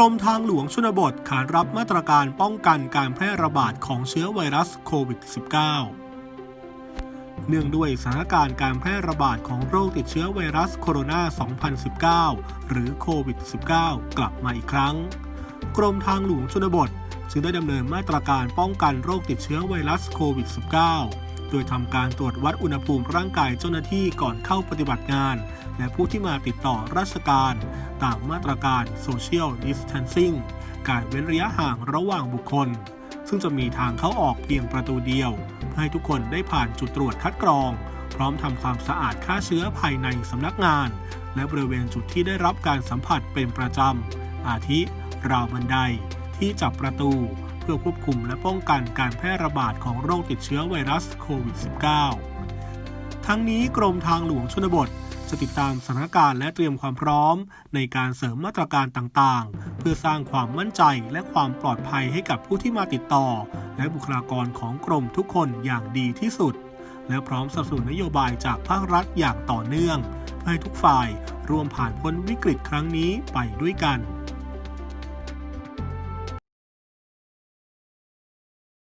กรมทางหลวงชนบทขานรับมาตรการป้องกันการแพร่ระบาดของเชื้อไวรัสโควิด -19 เนื่องด้วยสถานการณ์การแพร่ระบาดของโรคติดเชื้อไวรัสโคโรนา 2019 หรือโควิด -19 กลับมาอีกครั้ง กรมทางหลวงชนบท จึงได้ดำเนินมาตรการป้องกันโรคติดเชื้อไวรัสโควิด -19 โดยทำการตรวจวัดอุณหภูมิร่างกายเจ้าหน้าที่ก่อนเข้าปฏิบัติงาน และผู้ที่มาติดต่อราชการตามมาตรการ Social Distancing การเว้นระยะห่างระหว่างบุคคล ซึ่งจะมีทางเข้าออกเพียงประตูเดียว เพื่อให้ทุกคนได้ผ่านจุดตรวจคัดกรอง พร้อมทำความสะอาดฆ่าเชื้อภายในสำนักงาน และบริเวณจุดที่ได้รับการสัมผัสเป็นประจำ อาทิ ราวบันได ที่จับประตู เพื่อควบคุมและป้องกันการแพร่ระบาดของโรคติดเชื้อไวรัสโควิด -19 ทั้งนี้กรมทางหลวงชนบท จะติดตามสถานการณ์และเตรียมความพร้อม ในการเสริมมาตรการต่างๆ เพื่อสร้างความมั่นใจและความปลอดภัยให้กับผู้ที่มาติดต่อ และบุคลากรของกรมทุกคนอย่างดีที่สุด และพร้อมสนับสนุนนโยบายจากภาครัฐอย่างต่อเนื่อง เพื่อให้ทุกฝ่ายร่วมผ่านพ้นวิกฤตครั้งนี้ไปด้วยกัน